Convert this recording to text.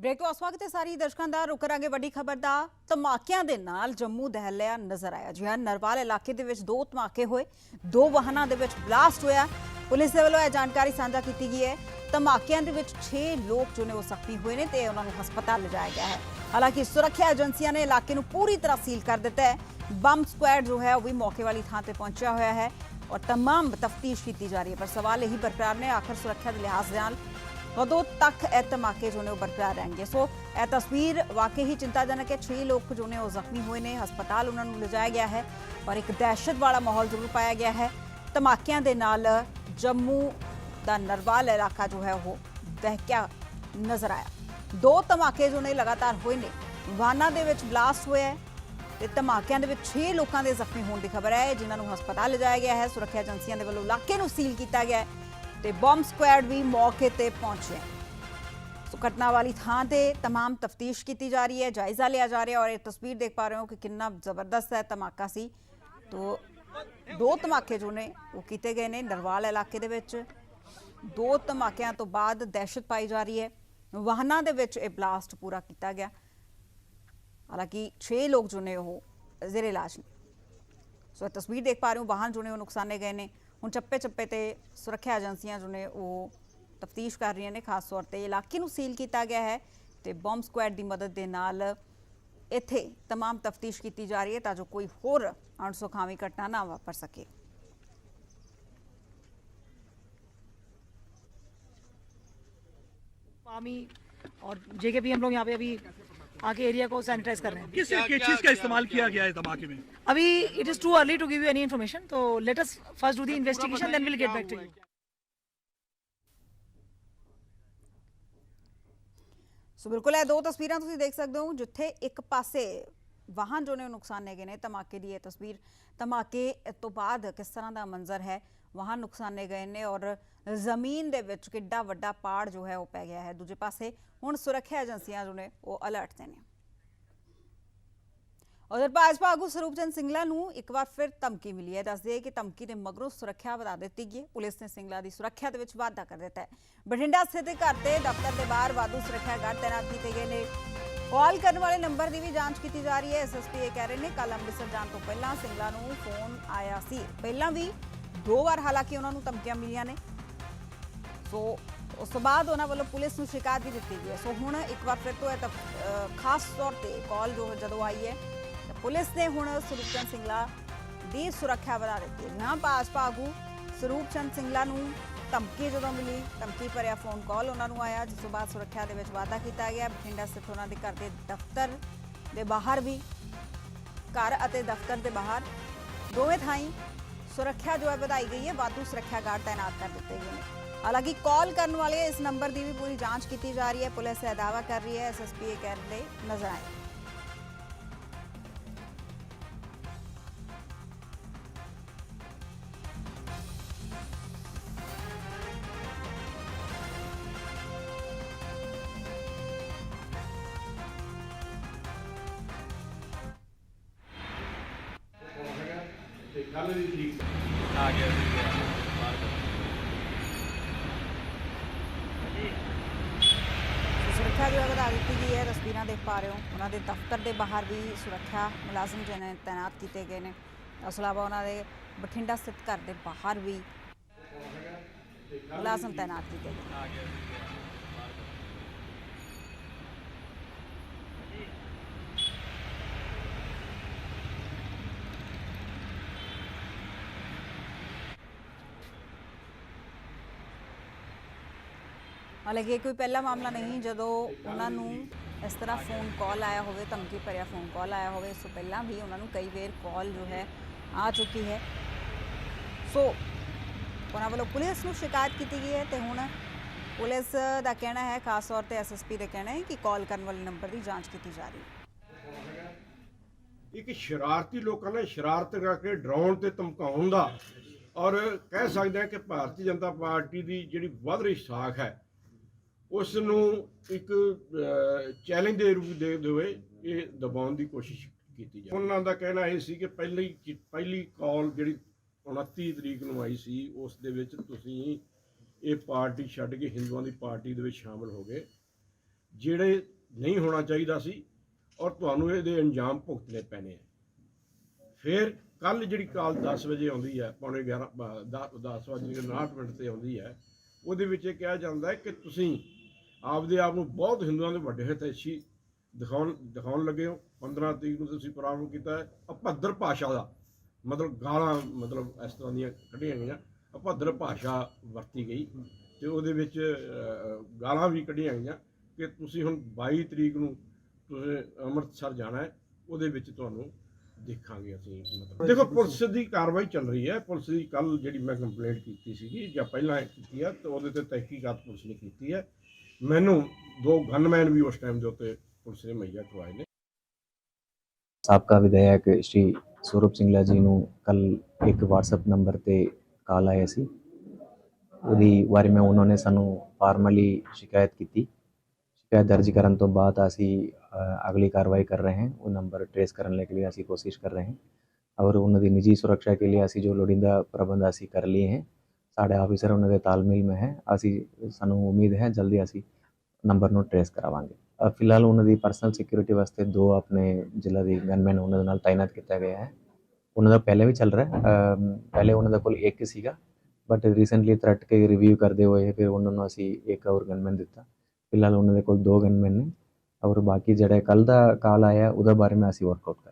Break ਤੋਂ ਸਵਾਗਤ ਹੈ ਸਾਰੀ ਦਰਸ਼ਕਾਂ ਦਾ ਰੁਕ ਕਰਾਂਗੇ ਵੱਡੀ ਖਬਰ ਦਾ ਧਮਾਕਿਆਂ ਦੇ ਨਾਲ ਜੰਮੂ ਦਹਿਲਿਆ ਨਜ਼ਰ ਆਇਆ ਜੀ ਹਾਂ ਨਰਵਾਲ ਇਲਾਕੇ ਦੇ ਵਿੱਚ ਦੋ ਧਮਾਕੇ ਹੋਏ ਦੋ ਵਾਹਨਾਂ ਦੇ ਵਿੱਚ ਬਲਾਸਟ ਹੋਇਆ ਪੁਲਿਸ ਦੇ ਵੱਲੋਂ ਇਹ ਜਾਣਕਾਰੀ ਸਾਂਝਾ ਕੀਤੀ ਗਈ ਹੈ ਧਮਾਕਿਆਂ ਦੇ ਵਿੱਚ 6 ਲੋਕ ਜੋ ਨੇ ਉਹ ਜ਼ਖਮੀ ਹੋਏ ਨੇ ਤੇ ਉਹਨਾਂ ਨੂੰ ਹਸਪਤਾਲ ਲਿਜਾਇਆ ਗਿਆ ਹੈ ਹਾਲਾਂਕਿ ਸੁਰੱਖਿਆ ਏਜੰਸੀਆਂ ਨੇ ਇਲਾਕੇ ਨੂੰ ਪੂਰੀ ਤਰ੍ਹਾਂ ਸੀਲ ਕਰ ਦਿੱਤਾ ਹੈ ਬੰਬ ਸਕੁਐਡ ਜੋ ਹੈ ਉਹ ਵੀ ਮੌਕੇ ਵਾਲੀ ਥਾਂ ਤੇ ਪਹੁੰਚਿਆ ਹੋਇਆ ਹੈ ਔਰ तमाम ਤਫਤੀਸ਼ ਕੀਤੀ ਜਾ ਰਹੀ ਹੈ ਪਰ ਸਵਾਲ ਇਹੀ ਬਰਕਰਾਰ ਨੇ ਆਖਰ ਸੁਰੱਖਿਆ ਦੇ ਲਿਹਾਜ਼ ਦੇ ਨਾਲ ਕਦੋਂ ਤੱਕ ਇਹ ਧਮਾਕੇ ਜੋ ਨੇ ਉਹ ਬਰਕਰਾਰ ਰਹਿਣਗੇ। ਸੋ ਇਹ ਤਸਵੀਰ ਵਾਕਈ ਹੀ ਚਿੰਤਾਜਨਕ ਹੈ। 6 ਲੋਕ ਜੋ ਨੇ ਉਹ ਜ਼ਖਮੀ ਹੋਏ ਨੇ। ਹਸਪਤਾਲ ਉਹਨਾਂ ਨੂੰ ਲਿਜਾਇਆ ਗਿਆ ਹੈ ਪਰ ਇੱਕ ਦਹਿਸ਼ਤ ਵਾਲਾ ਮਾਹੌਲ ਜ਼ਰੂਰ ਪਾਇਆ ਗਿਆ ਹੈ। ਧਮਾਕਿਆਂ ਦੇ ਨਾਲ ਜੰਮੂ ਦਾ ਨਰਵਾਲ ਇਲਾਕਾ ਜੋ ਹੈ ਉਹ ਦਹਿਕਿਆ ਨਜ਼ਰ ਆਇਆ। ਦੋ ਧਮਾਕੇ ਜੋ ਨੇ ਲਗਾਤਾਰ ਹੋਏ ਨੇ। ਵਾਹਨਾਂ ਦੇ ਵਿੱਚ ਬਲਾਸਟ ਹੋਇਆ ਹੈ ਤੇ ਧਮਾਕਿਆਂ ਦੇ ਵਿੱਚ 6 ਲੋਕਾਂ ਦੇ ਜ਼ਖਮੀ ਹੋਣ ਦੀ ਖਬਰ ਹੈ। ਜਿਨ੍ਹਾਂ ਨੂੰ ਹਸਪਤਾਲ ਲਿਜਾਇਆ ਗਿਆ ਹੈ। ਸੁਰੱਖਿਆ ਏਜੰਸੀਆਂ ਦੇ ਵੱਲੋਂ ਇਲਾਕੇ ਨੂੰ ਸੀਲ ਕੀਤਾ ਗਿਆ ਹੈ। ਤੇ ਬੰਬ ਸਕੁਐਡ ਵੀ ਮੌਕੇ ਤੇ ਪਹੁੰਚੇ ਹੈ ਸੋ ਘਟਨਾ ਵਾਲੀ ਥਾਂ ਤੇ तमाम ਤਫਤੀਸ਼ ਕੀਤੀ ਜਾ ਰਹੀ ਹੈ ਜਾਇਜ਼ਾ ਲਿਆ ਜਾ ਰਿਹਾ ਹੈ ਔਰ ਇਹ ਤਸਵੀਰ ਦੇਖ ਪਾ ਰਹੇ ਹੋ ਕਿ ਕਿੰਨਾ ਜ਼ਬਰਦਸਤ ਹੈ ਧਮਾਕਾ ਸੀ ਤੋ ਦੋ ਧਮਾਕੇ ਜੋ ਨੇ ਉਹ ਕੀਤੇ ਗਏ ਨੇ ਨਰਵਾਲ ਇਲਾਕੇ ਦੇ ਵਿੱਚ ਦੋ ਧਮਾਕਿਆਂ ਤੋਂ ਬਾਅਦ ਦਹਿਸ਼ਤ ਪਾਈ ਜਾ ਰਹੀ ਹੈ ਵਾਹਨਾਂ ਦੇ ਵਿੱਚ ਇਹ ਬਲਾਸਟ ਪੂਰਾ ਕੀਤਾ ਗਿਆ ਹਾਲਾਂਕਿ 6 ਲੋਕ ਜੋ ਨੇ ਉਹ ਜ਼ੇਰੇ ਇਲਾਜ ਨੇ ਸੋ ਇਹ ਤਸਵੀਰ ਦੇਖ ਪਾ ਰਹੇ ਹੋ ਵਾਹਨ ਜੋ ਨੇ ਉਹ ਨੁਕਸਾਨੇ ਗਏ ਨੇ ਹੁਣ ਚੱਪੇ ਚੱਪੇ ਤੇ ਸੁਰੱਖਿਆ ਏਜੰਸੀਆਂ ਜੋ ਨੇ ਉਹ ਤਫਤੀਸ਼ ਕਰ ਰਹੀਆਂ ਨੇ ਖਾਸ ਤੌਰ ਤੇ ਇਲਾਕੇ ਨੂੰ ਸੀਲ ਕੀਤਾ ਗਿਆ ਹੈ ਤੇ ਬੰਬ ਸਕੁਐਡ ਦੀ ਮਦਦ ਦੇ ਨਾਲ ਇੱਥੇ तमाम ਤਫਤੀਸ਼ ਕੀਤੀ ਜਾ ਰਹੀ ਹੈ ਤਾਂ ਜੋ ਕੋਈ ਹੋਰ ਅਣਸੁਖਾਵੀ ਘਟਨਾ ਨਾ ਵਾਪਰ ਸਕੇ आर्मी और जेके भी हम लोग यहाँ पे अभी आके एरिया को सैनिटाइज कर रहे हैं किस किस चीज का इस्तेमाल किया गया है धमाके में अभी it is too early to give you any information तो let us first do the investigation then will get back to you ਸੋ ਬਿਲਕੁਲ ਇਹ ਦੋ ਤਸਵੀਰਾਂ ਤੁਸੀਂ ਦੇਖ ਸਕਦੇ ਹੋ ਜਿੱਥੇ ਇੱਕ ਪਾਸੇ ਵਾਹਨ ਜੋ ਨੇ ਉਹ ਨੁਕਸਾਨੇ ਗਏ ਨੇ ਧਮਾਕੇ ਦੀ ਇਹ ਤਸਵੀਰ ਧਮਾਕੇ ਤੋਂ ਬਾਅਦ ਕਿਸ ਤਰ੍ਹਾਂ ਦਾ ਮੰਜ਼ਰ ਹੈ ਵਾਹਨ ਨੁਕਸਾਨੇ ਗਏ ਨੇ ਔਰ ਜ਼ਮੀਨ ਦੇ ਵਿੱਚ ਕਿੱਡਾ ਵੱਡਾ ਪਾੜ ਜੋ ਹੈ ਉਹ ਪੈ ਗਿਆ ਹੈ ਦੂਜੇ ਪਾਸੇ ਹੁਣ ਸੁਰੱਖਿਆ ਏਜੰਸੀਆਂ ਜੋ ਨੇ ਉਹ ਅਲਰਟ ਤੇ ਨੇ ਉਧਰ ਭਾਜਪਾ ਆਗੂ ਸਰੂਪਚੰਦ ਸਿੰਗਲਾ ਨੂੰ ਇੱਕ ਵਾਰ ਫਿਰ ਧਮਕੀ ਮਿਲੀ ਹੈ ਦੱਸਦੇ ਕਿ ਧਮਕੀ ਦੇ ਮਗਰੋਂ ਸੁਰੱਖਿਆ ਵਧਾ ਦਿੱਤੀ ਗਈ ਪੁਲਿਸ ਨੇ ਸਿੰਗਲਾ ਦੀ ਸੁਰੱਖਿਆ ਦੇ ਵਿੱਚ ਵਾਧਾ ਕਰ ਦਿੱਤਾ ਹੈ ਬਠਿੰਡਾ ਸਥਿਤ ਘਰ ਤੇ ਦਫ਼ਤਰ ਦੇ ਬਾਹਰ ਵਾਧੂ ਸੁਰੱਖਿਆ ਗਾਰਡ ਤੈਨਾਤ ਕੀਤੇ ਗਏ ਨੇ ਕਾਲ ਕਰਨ ਵਾਲੇ ਨੰਬਰ ਦੀ ਵੀ ਜਾਂਚ ਕੀਤੀ ਜਾ ਰਹੀ ਹੈ ਐਸਐਸਪੀ ਇਹ ਕਹਿ ਰਹੇ ਨੇ ਕੱਲ ਅੰਮ੍ਰਿਤਸਰ ਜਾਣ ਤੋਂ ਪਹਿਲਾਂ ਸਿੰਗਲਾ ਨੂੰ ਫੋਨ ਆਇਆ ਸੀ ਪਹਿਲਾਂ ਵੀ ਦੋ ਵਾਰ ਹਾਲਾਂਕਿ ਉਹਨਾਂ ਨੂੰ ਧਮਕੀਆਂ ਮਿਲੀਆਂ ਨੇ। ਸੋ ਉਸ ਤੋਂ ਬਾਅਦ ਉਹਨਾਂ ਵੱਲੋਂ ਪੁਲਿਸ ਨੂੰ ਸ਼ਿਕਾਇਤ ਵੀ ਦਿੱਤੀ ਗਈ ਹੈ। ਸੋ ਹੁਣ ਇੱਕ ਵਾਰ ਫਿਰ ਤੋਂ ਇਹ ਤਫ- ਖਾਸ ਤੌਰ ਤੇ ਕਾਲ ਜੋ ਜਦੋਂ ਆਈ ਹੈ ਪੁਲਿਸ ਨੇ ਹੁਣ ਸਰੂਪਚੰਦ ਸਿੰਗਲਾ ਦੀ ਸੁਰੱਖਿਆ ਵਧਾ ਦਿੱਤੀ ਹੈ। ਹਾਂ ਭਾਜਪਾ ਆਗੂ ਸਰੂਪਚੰਦ ਸਿੰਗਲਾ ਨੂੰ ਧਮਕੀ ਜਦੋਂ ਮਿਲੀ, ਧਮਕੀ ਭਰਿਆ ਫੋਨ ਕਾਲ ਉਹਨਾਂ ਨੂੰ ਆਇਆ, ਜਿਸ ਤੋਂ ਬਾਅਦ ਸੁਰੱਖਿਆ ਦੇ ਵਿੱਚ ਵਾਅਦਾ ਕੀਤਾ ਗਿਆ। ਬਠਿੰਡਾ ਸਥਿਤ ਉਹਨਾਂ ਦੇ ਘਰ ਦੇ ਦਫ਼ਤਰ ਦੇ ਬਾਹਰ ਵੀ, ਘਰ ਅਤੇ ਦਫ਼ਤਰ ਦੇ ਬਾਹਰ ਦੋਵੇਂ ਥਾਈਂ ਸੁਰੱਖਿਆ ਜੋ ਹੈ ਵਧਾਈ ਗਈ ਹੈ, ਵਾਧੂ ਸੁਰੱਖਿਆ ਗਾਰਡ ਤਾਇਨਾਤ ਕਰ ਦਿੱਤੇ ਗਏ ਨੇ। ਹਾਲਾਂਕਿ ਕਾਲ ਕਰਨ ਵਾਲੇ ਇਸ ਨੰਬਰ ਦੀ ਵੀ ਪੂਰੀ ਜਾਂਚ ਕੀਤੀ ਜਾ ਰਹੀ ਹੈ, ਪੁਲਿਸ ਇਹ ਦਾਅਵਾ ਕਰ ਰਹੀ ਹੈ ਐਸਐਸਪੀ ਇਹ ਕਹਿ ਰਹੇ ਨਜ਼ਰ ਆਏ। ਸੁਰੱਖਿਆ ਜੋ ਹੈ ਵਧਾ ਦਿੱਤੀ ਗਈ ਹੈ ਤਸਵੀਰਾਂ ਦੇਖ ਪਾ ਰਹੇ ਹੋ ਉਹਨਾਂ ਦੇ ਦਫ਼ਤਰ ਦੇ ਬਾਹਰ ਵੀ ਸੁਰੱਖਿਆ ਮੁਲਾਜ਼ਮ ਜੋ ਨੇ ਤਾਇਨਾਤ ਕੀਤੇ ਗਏ ਨੇ। ਤੋਂ ਇਲਾਵਾ ਉਹਨਾਂ ਦੇ ਬਠਿੰਡਾ ਸਥਿਤ ਘਰ ਦੇ ਬਾਹਰ ਵੀ ਮੁਲਾਜ਼ਮ ਤਾਇਨਾਤ ਕੀਤੇ ਗਏ। ਹਾਲਾਂਕਿ ਕੋਈ ਪਹਿਲਾ ਮਾਮਲਾ ਨਹੀਂ, ਜਦੋਂ ਉਹਨਾਂ ਨੂੰ ਇਸ ਤਰ੍ਹਾਂ ਫੋਨ ਕਾਲ ਆਇਆ ਹੋਵੇ, ਧਮਕੀ ਭਰਿਆ ਫੋਨ ਕਾਲ ਆਇਆ ਹੋਵੇ, ਇਸ ਤੋਂ ਪਹਿਲਾਂ ਵੀ ਉਹਨਾਂ ਨੂੰ ਕਈ ਵਾਰ ਕਾਲ ਜੋ ਹੈ ਆ ਚੁੱਕੀ ਹੈ। ਸੋ ਉਹਨਾਂ ਵੱਲੋਂ ਪੁਲਿਸ ਨੂੰ ਸ਼ਿਕਾਇਤ ਕੀਤੀ ਗਈ ਹੈ ਤੇ ਹੁਣ ਪੁਲਿਸ ਦਾ ਕਹਿਣਾ ਹੈ, ਖਾਸ ਤੌਰ ਤੇ ਐਸਐਸਪੀ ਦਾ ਕਹਿਣਾ ਹੈ ਕਿ ਕਾਲ ਕਰਨ ਵਾਲੇ ਨੰਬਰ ਦੀ ਜਾਂਚ ਕੀਤੀ ਜਾ ਰਹੀ ਹੈ। ਇੱਕ ਸ਼ਰਾਰਤੀ ਲੋਕਾਂ ਨੇ ਸ਼ਰਾਰਤ ਕਰਕੇ ਡਰਾਉਣ ਤੇ ਧਮਕਾਉਣ ਦਾ ਔਰ ਕਹਿ ਸਕਦੇ ਹਾਂ ਕਿ ਭਾਰਤੀ ਜਨਤਾ ਪਾਰਟੀ ਦੀ ਜਿਹੜੀ ਵੱਧ ਰਹੀ ਸਾਖ ਹੈ ਉਸ ਨੂੰ ਇੱਕ ਚੈਲੰਜ ਦੇ ਰੂਪ ਦੇ ਹੋਏ ਇਹ ਦਬਾਉਣ ਦੀ ਕੋਸ਼ਿਸ਼ ਕੀਤੀ ਜਾਵੇ। ਉਹਨਾਂ ਦਾ ਕਹਿਣਾ ਇਹ ਸੀ ਕਿ ਪਹਿਲੀ ਪਹਿਲੀ ਕਾਲ ਜਿਹੜੀ 29 ਤਰੀਕ ਨੂੰ ਆਈ ਸੀ, ਉਸ ਦੇ ਵਿੱਚ ਤੁਸੀਂ ਇਹ ਪਾਰਟੀ ਛੱਡ ਕੇ ਹਿੰਦੂਆਂ ਦੀ ਪਾਰਟੀ ਦੇ ਵਿੱਚ ਸ਼ਾਮਲ ਹੋ ਗਏ, ਜਿਹੜੇ ਨਹੀਂ ਹੋਣਾ ਚਾਹੀਦਾ ਸੀ ਔਰ ਤੁਹਾਨੂੰ ਇਹਦੇ ਅੰਜਾਮ ਭੁਗਤਣੇ ਪੈਣੇ ਆ। ਫਿਰ ਕੱਲ ਜਿਹੜੀ ਕਾਲ 10 ਵਜੇ ਆਉਂਦੀ ਹੈ, ਪੌਣੇ 11 10 ਵਜੇ 59 ਮਿੰਟ ਤੇ ਆਉਂਦੀ ਹੈ, ਉਹਦੇ ਵਿੱਚ ਇਹ ਕਿਹਾ ਜਾਂਦਾ ਹੈ ਕਿ ਤੁਸੀਂ ਆਪਦੇ ਆਪ ਨੂੰ ਬਹੁਤ ਹਿੰਦੂਆਂ ਦੇ ਵੱਡੇ ਹਿਤੈਸ਼ੀ ਦਿਖਾਉਣ ਦਿਖਾਉਣ ਲੱਗੇ ਹੋ। 15 ਤਰੀਕ ਨੂੰ ਤੁਸੀਂ ਪ੍ਰਾਰੰਭ ਕੀਤਾ ਹੈ। ਅਭੱਦਰ ਭਾਸ਼ਾ ਦਾ ਮਤਲਬ ਗਾਲਾਂ ਮਤਲਬ ਇਸ ਤਰ੍ਹਾਂ ਦੀਆਂ ਕੱਢੀਆਂ ਗਈਆਂ। ਅਭੱਦਰ ਭਾਸ਼ਾ ਵਰਤੀ ਗਈ ਤੇ ਉਹਦੇ ਵਿੱਚ ਗਾਲਾਂ ਵੀ ਕੱਢੀਆਂ ਗਈਆਂ ਕਿ ਤੁਸੀਂ ਹੁਣ 22 ਤਰੀਕ ਨੂੰ ਤੁਸੀਂ ਅੰਮ੍ਰਿਤਸਰ ਜਾਣਾ ਹੈ ਉਹਦੇ ਵਿੱਚ ਤੁਹਾਨੂੰ ਦੇਖਾਂਗੇ ਅਸੀਂ ਮਤਲਬ। ਦੇਖੋ ਪੁਲਿਸ ਦੀ ਕਾਰਵਾਈ ਚੱਲ ਰਹੀ ਹੈ। ਪੁਲਿਸ ਦੀ ਕੱਲ ਜਿਹੜੀ ਮੈਂ ਕੰਪਲੇਂਟ ਕੀਤੀ ਸੀਗੀ ਜਾਂ ਪਹਿਲਾਂ ਕੀਤੀ ਹੈ ਤੇ ਉਹਦੇ ਤੇ ਤਹਿਕੀਕਾਤ ਪੁਲਿਸ ਨੇ ਕੀਤੀ ਹੈ। ਮੈਨੂੰ ਦੋ ਗਨਮੈਨ ਵੀ ਉਸ ਟਾਈਮ ਦੇ ਉੱਤੇ ਪੁਲਿਸ ਨੇ ਮਈਆ ਕਰਵਾਏ ਨੇ। ਸਾਬਕਾ ਵਿਧਾਇਕ ਸ਼੍ਰੀ ਸੂਰਪ ਸਿੰਘਲਾ ਜੀ ਨੂੰ ਕੱਲ ਇੱਕ WhatsApp ਨੰਬਰ ਤੇ ਕਾਲ ਆਇਆ ਸੀ। ਉਹਦੀ ਬਾਰੇ ਮੈਂ ਉਹਨਾਂ ਨੇ ਸਾਨੂੰ ਫਾਰਮਲੀ ਸ਼ਿਕਾਇਤ ਕੀਤੀ। ਸ਼ਿਕਾਇਤ ਦਰਜ ਕਰਨ ਤੋਂ ਬਾਅਦ ਅਸੀਂ ਅਗਲੀ ਕਾਰਵਾਈ ਕਰ ਰਹੇ ਹਾਂ। ਉਹ ਨੰਬਰ ਟ੍ਰੇਸ ਕਰਨ ਲਈ ਅਸੀਂ ਕੋਸ਼ਿਸ਼ ਕਰ ਰਹੇ ਹਾਂ। ਔਰ ਉਹਨਾਂ ਦੀ ਨਿੱਜੀ ਸੁਰੱਖਿਆ ਕੇ ਲਈ ਅਸੀਂ ਜੋ ਲੋੜੀਂਦਾ ਪ੍ਰਬੰਧ ਅਸੀਂ ਕਰ ਲਏ ਹੈ ਸਾਡੇ ਆਫੀਸਰ ਉਹਨਾਂ ਦੇ ਤਾਲਮੇਲ ਮੈਂ ਹੈ। ਅਸੀਂ, ਸਾਨੂੰ ਉਮੀਦ ਹੈ ਜਲਦੀ ਅਸੀਂ ਨੰਬਰ ਨੂੰ ਟ੍ਰੇਸ ਕਰਾਵਾਂਗੇ। ਫਿਲਹਾਲ ਉਹਨਾਂ ਦੀ ਪਰਸਨਲ ਸਿਕਿਉਰਿਟੀ ਵਾਸਤੇ ਦੋ ਆਪਣੇ ਜ਼ਿਲ੍ਹਾ ਦੀ ਗਨਮੈਨ ਉਹਨਾਂ ਦੇ ਨਾਲ ਤਾਇਨਾਤ ਕੀਤਾ ਗਿਆ ਹੈ। ਉਹਨਾਂ ਦਾ ਪਹਿਲੇ ਵੀ ਚੱਲ ਰਿਹਾ ਪਹਿਲੇ ਉਹਨਾਂ ਦਾ ਕੋਲ ਇੱਕ ਸੀਗਾ ਬਟ ਰੀਸੈਂਟਲੀ ਥ੍ਰੈਟ ਕੇ ਰਿਵਿਊ ਕਰਦੇ ਹੋਏ ਫਿਰ ਉਹਨਾਂ ਨੂੰ ਅਸੀਂ ਇੱਕ ਹੋਰ ਗਨਮੈਨ ਦਿੱਤਾ। ਫਿਲਹਾਲ ਉਹਨਾਂ ਦੇ ਕੋਲ ਦੋ ਗਨਮੈਨ ਨੇ। ਔਰ ਬਾਕੀ ਜਿਹੜਾ ਕੱਲ ਦਾ ਕਾਲ ਆਇਆ, ਉਹਦੇ ਬਾਰੇ ਮੈਂ ਅਸੀਂ ਵਰਕਆਊਟ ਕਰ